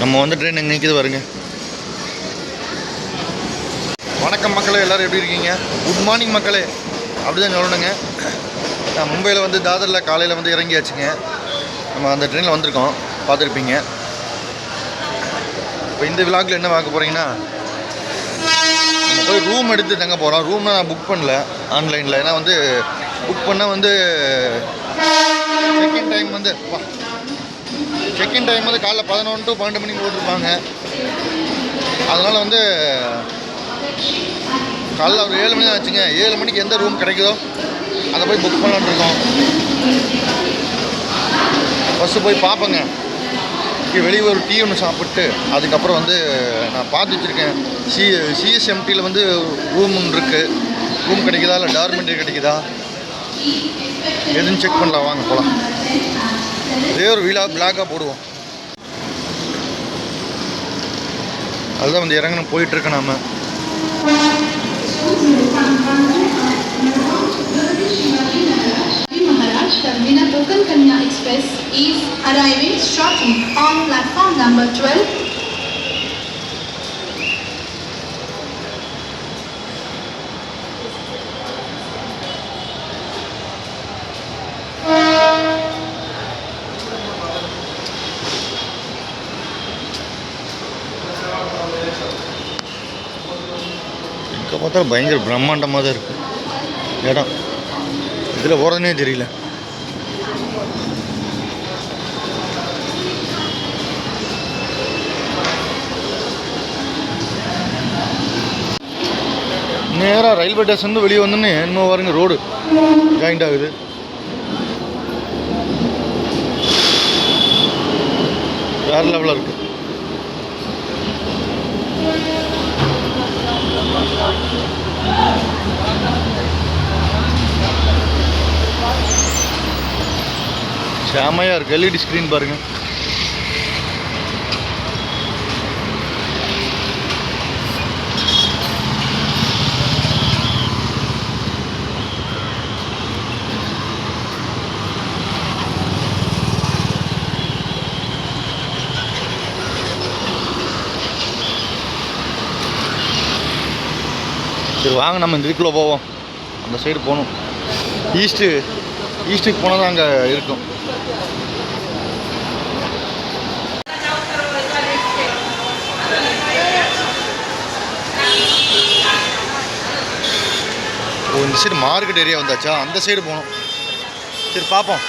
நம்ம வந்து ட்ரெயின் எங்கே நிற்கிது பாருங்க. வணக்கம் மக்களே எல்லோரும் எப்படி இருக்கீங்க? குட் மார்னிங் மக்களே. அப்படி தான் சொல்லணுங்க. நான் மும்பையில் வந்து தாதரில் காலையில் வந்து இறங்கியாச்சுங்க. நம்ம அந்த ட்ரெயினில் வந்திருக்கோம். பார்த்துருப்பீங்க. இப்போ இந்த விழாக்கில் என்ன பார்க்க போகிறீங்கன்னா நம்ம போய் ரூம் எடுத்து தங்க போகிறோம் ரூம் நான் புக் பண்ணல ஆன்லைனில் ஏன்னா வந்து புக் பண்ணால் வந்து செகண்ட் டைம் வந்து செக்இன் டைம் வந்து காலைல பதினொன்று டு பன்னெண்டு மணிக்கு போட்டிருப்பாங்க. அதனால் வந்து காலைல ஒரு ஏழு மணி தான் வச்சுங்க ஏழு மணிக்கு எந்த ரூம் கிடைக்குதோ அதை போய் புக் பண்ணலான்னு இருக்கோம். ஃபஸ்ட்டு போய் பார்ப்பேங்க. இங்கே வெளியே ஒரு டீ ஒன்று சாப்பிட்டு அதுக்கப்புறம் வந்து நான் பார்த்து வச்சுருக்கேன். சி சிஎஸ்எம்டியில் வந்து ரூம் ஒன்று இருக்குது ரூம் கிடைக்குதா? இல்லை டார்மெண்ட்ரி கிடைக்குதா? எதுன்னு செக் பண்ணலாம். வாங்க போகலாம் இதே ஒரு வீலாக பிளாக்காக போடுவோம் அதுதான் வந்து இறங்கணும் போயிட்டுருக்கேன் நாம Terminal Termina Kanya Express is arriving shortly on platform number 12. இங்கே பார்த்தா பயங்கர பிரம்மாண்டமாக தான் இருக்குது இடம். இதில் போகிறதுனே தெரியல. நேராக ரயில்வே ஸ்டேஷன் வெளியே வந்தோன்னே என்னமோ பாருங்க ரோடு ஜாயிண்ட் ஆகுது. வேறு லெவலாக இருக்குது செமையாக இருக்குது எல்இடி ஸ்க்ரீன் பாருங்க. சரி வாங்க நம்ம இந்த இதுக்குள்ளே போவோம். அந்த சைடு போகணும். ஈஸ்ட்டு ஈஸ்ட்டுக்கு போனால் தான் அங்கே இருக்கும். ஓ இந்த சைடு மார்க்கெட் ஏரியா வந்தாச்சா? அந்த சைடு போகணும். சரி பார்ப்போம்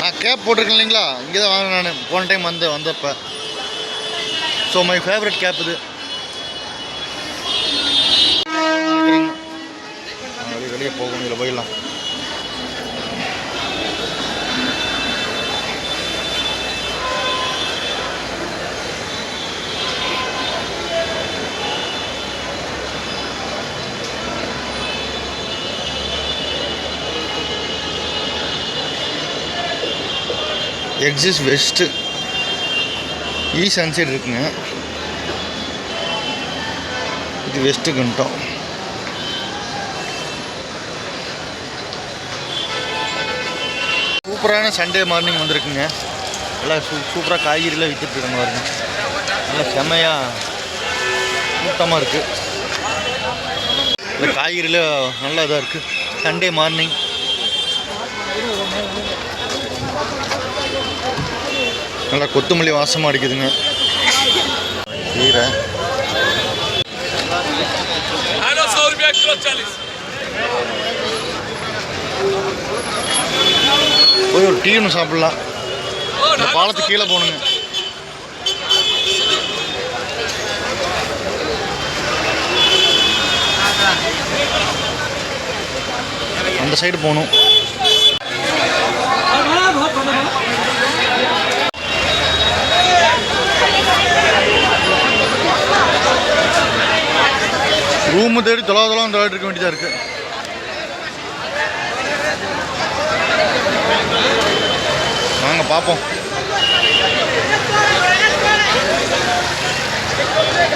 நான் கேப் போட்டிருக்கேன் இல்லைங்களா? இங்கே தான் வாங்கினேன் நான். போன டைம் வந்து வந்தப்போ. ஸோ மை ஃபேவரட் கேப் இது. வெளியே போகும் போகணும் இதில் போயிடலாம். எக்ஸிஸ் வெஸ்ட்டு ஈ சன்சைட் இருக்குங்க. இது வெஸ்ட்டு கண்டோம் சூப்பரான சண்டே மார்னிங் வந்திருக்குங்க நல்லா சூ சூப்பராக காய்கறிலாம் விற்றுட்ருக்காங்க பாருங்க நல்லா செம்மையாக கூட்டமாக இருக்குது இந்த காய்கறியில் நல்லா இதாக இருக்குது சண்டே மார்னிங் நல்லா கொத்தமல்லி வாசமாக அடிக்குதுங்க கீரை हेलो सौ रुपया किलो चालीस போய் ஒரு டீ ஒன்று சாப்பிட்லாம். இந்த பாலத்துக்கு கீழே போகணுங்க. அந்த சைடு போகணும். ரூமு தேடி தொலை தொலாம் தொலைட்டு இருக்க. வேண்டியதாக இருக்குது வாங்க பார்ப்போம்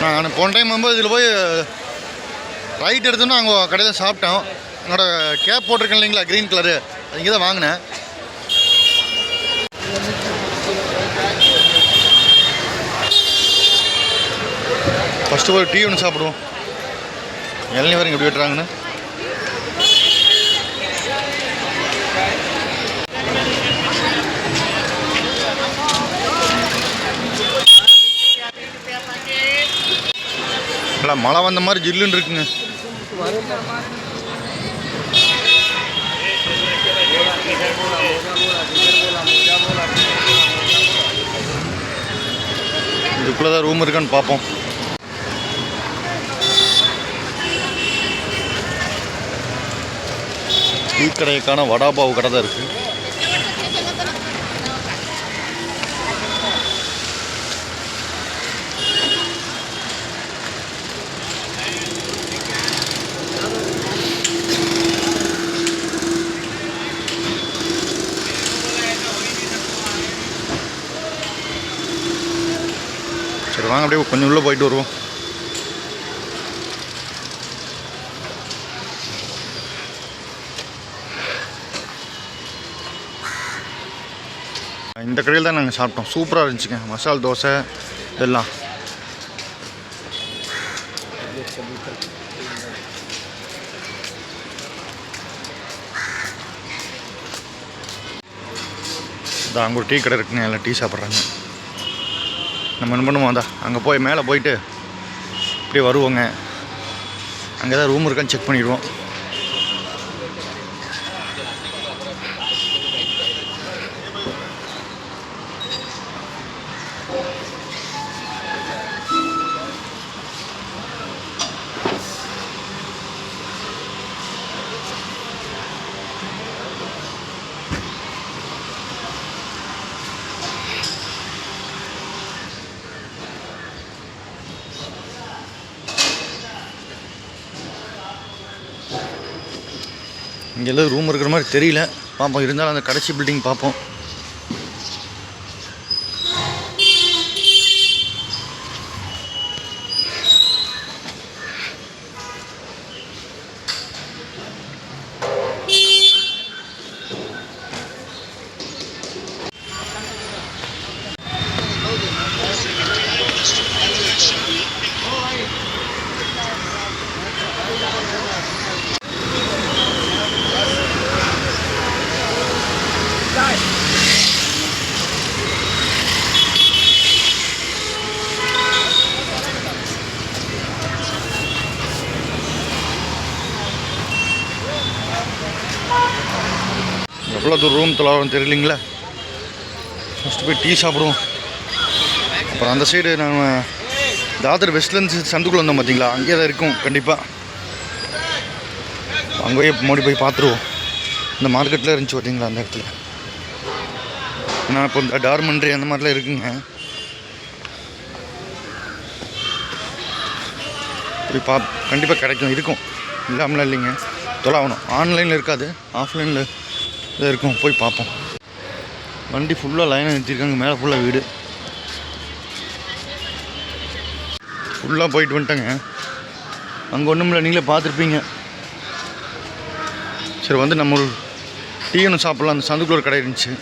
நான் போன டைம் வந்து இதில் போய் ரைட் எடுத்தோன்னா அங்கே கடையில் சாப்பிட்டோம். என்னோட கேப் போட்டிருக்கேன் இல்லைங்களா க்ரீன் கலரு அது இங்கே தான் வாங்கினேன் ஃபஸ்ட்டு போய் டீ ஒன்று சாப்பிடுவோம். இளநீ வரைக்கும் எப்படி வெட்டுறாங்கண்ணா நல்லா மழை வந்த மாதிரி ஜில்லுன்னு இருக்குங்க. இதுக்குள்ளே தான் ரூம் இருக்கான்னு பார்ப்போம். டீ கடைக்கான வடாபாவு கடை தான் இருக்குது அப்படியே கொஞ்சம் உள்ளே போயிட்டு வருவோம். இந்த கடையில் தான் நாங்கள் சாப்பிட்டோம். சூப்பராக இருந்துச்சுங்க. மசால் தோசை இதெல்லாம். இதான் அங்கே ஒரு டீ கடை இருக்குங்க. எல்லாம் டீ சாப்பிட்றாங்க. நம்ம என்ன பண்ணுவோம்? அதான் அங்கே போய் மேலே போயிட்டு இப்படியே வருவோங்க. அங்கே தான் ரூம் இருக்கான்னு செக் பண்ணிடுவோம். இங்கே எல்லாம் ரூம் இருக்கிற மாதிரி தெரியல. பார்ப்போம் இருந்தாலும் அந்த கடைசி பில்டிங் பார்ப்போம் எவ்வளோ தூரம் ரூம் தொலைவும் தெரியலிங்களா? ஃபஸ்ட்டு போய் டீ சாப்பிடுவோம். அப்புறம் அந்த சைடு நம்ம தாதர் வெஸ்ட்லேருந்து சந்துக்குள்ளே வந்தோம் பார்த்தீங்களா? அங்கேயே தான் இருக்கும் கண்டிப்பாக அங்கேயே மோடி போய் பார்த்துருவோம். இந்த மார்க்கெட்டில் இருந்துச்சு பார்த்தீங்களா அந்த இடத்துல? ஏன்னா இப்போ இந்த டார்மண்ட்ரி அந்த மாதிரிலாம் இருக்குங்க. போய் பா கண்டிப்பாக கிடைக்கும் இருக்கும். இல்லாமலாம் இல்லைங்க. தொலாகணும் ஆன்லைனில் இருக்காது ஆஃப்லைனில் இது இருக்கும் போய் பார்ப்போம். வண்டி ஃபுல்லாக லைனாக நிறுத்திருக்காங்க மேலே ஃபுல்லாக வீடு. ஃபுல்லாக போயிட்டு வந்துட்டேங்க. அங்கே ஒன்றும் இல்லை நீங்களே பார்த்துருப்பீங்க. சரி வந்து நம்ம ஒரு டீ ஒன்று சாப்பிட்லாம். அந்த சந்துக்குள்ள ஒரு கடை இருந்துச்சு.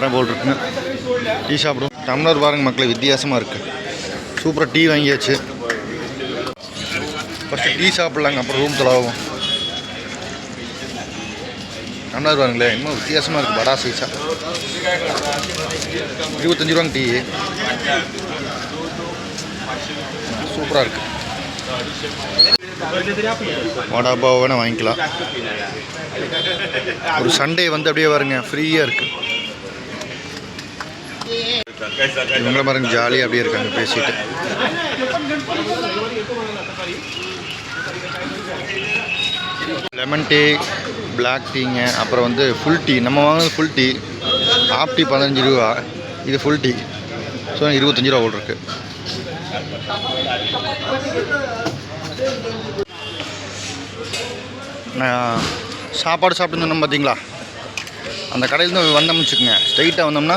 கடை போல் இருக்குங்க டீ சாப்பிடுவோம். டம்ளர் பாருங்க மக்களை வித்தியாசமாக இருக்குது சூப்பராக டீ வாங்கியாச்சு. ஃபஸ்ட்டு டீ சாப்பிட்லாங்க அப்புறம் ரூம் தொலைவோம். டம்ளர் பாருங்களேன் இன்னும் வித்தியாசமாக இருக்குது படா சைஸாக இருபத்தஞ்சி ரூபாங்க டீ. சூப்பராக இருக்குது வடா பாவ வேணால் வாங்கிக்கலாம். ஒரு சண்டே வந்து அப்படியே வருங்க ஃப்ரீயாக இருக்குது இவங்கள பாருங்க ஜாலியாக அப்படியே இருக்காங்க பேசிட்டு. லெமன் டீ பிளாக் டீங்க அப்புறம் வந்து ஃபுல் டீ நம்ம வாங்கினது ஃபுல் டீ ஆஃப் டீ பதினஞ்சு ரூபா. இது ஃபுல் டீ ஸோ இருபத்தஞ்சி ரூபா இருக்கு நான் சாப்பாடு சாப்பிட்டு சொன்னோம் பார்த்தீங்களா? அந்த கடையிலேருந்து வந்தோம்னு வச்சுக்கோங்க. ஸ்ட்ரைட்டாக வந்தோம்னா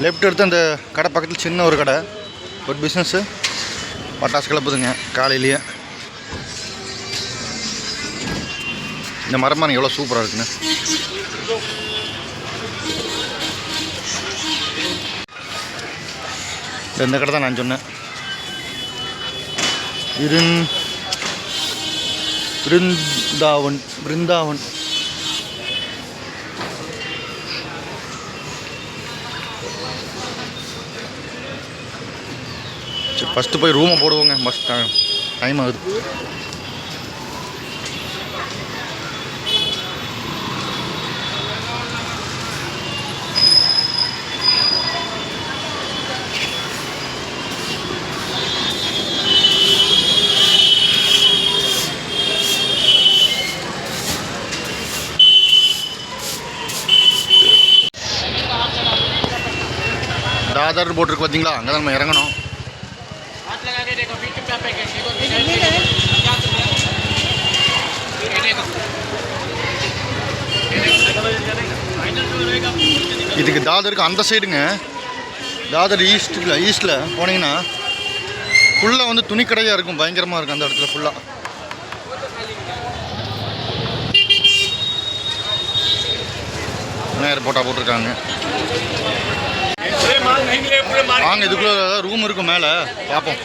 லெஃப்ட் எடுத்து அந்த கடை பக்கத்தில் சின்ன ஒரு கடை. ஒரு பிஸ்னஸ்ஸு பட்டாசு கிளப்புதுங்க காலையிலேயே. இந்த மரம் எவ்வளோ சூப்பராக இருக்குன்னு. இந்த- கடை தான் நான் சொன்னேன். விருந் பிருந்தாவன் பிருந்தாவன் சரி ஃபஸ்ட்டு போய் ரூமை போடுவோங்க. மஸ்ட் டைம் ஆகுது. தாதர் போட்டிருக்கு பார்த்தீங்களா அங்கே தான் நம்ம இறங்கணும். இதுக்கு தாதருக்கு அந்த சைடுங்க தாதர் ஈஸ்ட்டில் ஈஸ்ட்டில் போனீங்கன்னா ஃபுல்லாக வந்து துணி கடையாக இருக்கும் பயங்கரமாக இருக்கும் அந்த இடத்துல ஃபுல்லாக நேர் போட்டா போட்டிருக்காங்க. வாங்க இதுக்குள்ள ரூம் இருக்கும் மேலே. பார்ப்போம்.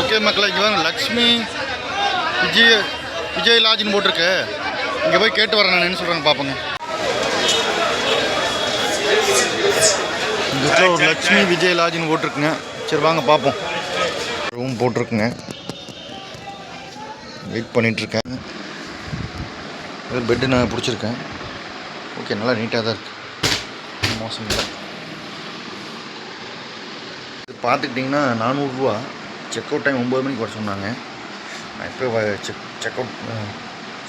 ஓகே மக்களை இங்கே வாங்க. லக்ஷ்மி விஜய் விஜய் லாட்ஜ்னு போட்டிருக்கு. இங்கே போய் கேட்டு வரேன் நான் என்ன சொல்கிறாங்க பார்ப்போங்க இந்த இடத்துல ஒரு லக்ஷ்மி விஜய் லாட்ஜ்னு போட்டிருக்குங்க. சரி வாங்க பார்ப்போம் ரூம் போட்டிருக்குங்க. வெயிட் பண்ணிகிட்ருக்கேன் ஒரு பெட்டு நான் பிடிச்சிருக்கேன். ஓகே நல்லா நீட்டாக தான் இருக்குது மோசம் இல்லை. இது பார்த்துக்கிட்டிங்கன்னா நானூறுரூவா செக் அவுட் டைம் ஒம்பது மணிக்கு வர சொன்னாங்க. இப்போ செக் செக் அவுட்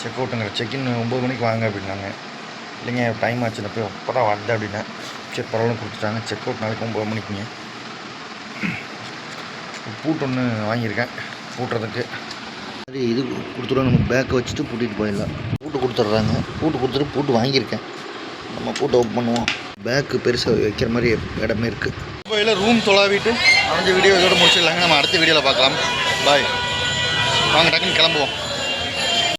செக் அவுட்டுங்கிற செக்இன் ஒம்பது மணிக்கு வாங்க அப்படின்னாங்க. இல்லைங்க டைம் ஆச்சு நான் போய் அப்போ தான் வந்தேன் அப்படின்னேன் சரி பரவாயில்ல கொடுத்துட்டாங்க. செக் அவுட் நாளைக்கு ஒம்பது மணிக்குங்க. பூட்டு ஒன்று வாங்கியிருக்கேன். பூட்டுறதுக்கு. அது இது கொடுத்துருவோம் நம்ம பேக்கை வச்சுட்டு பூட்டிட்டு போயிடலாம். பூட்டு கொடுத்துட்றாங்க. பூட்டு கொடுத்துட்டு பூட்டு வாங்கியிருக்கேன். நம்ம பூட்டை ஓப்பன் பண்ணுவோம். பேக்கு பெருசாக வைக்கிற மாதிரி இடமே இருக்குது இப்போ ரூம் தொலாவிட்டு அந்த வீடியோ இதோட முடிச்சிடலாங்க. நம்ம அடுத்த வீடியோவில் பார்க்கலாம். பாய் வாங்க டக்குன்னு கிளம்புவோம்.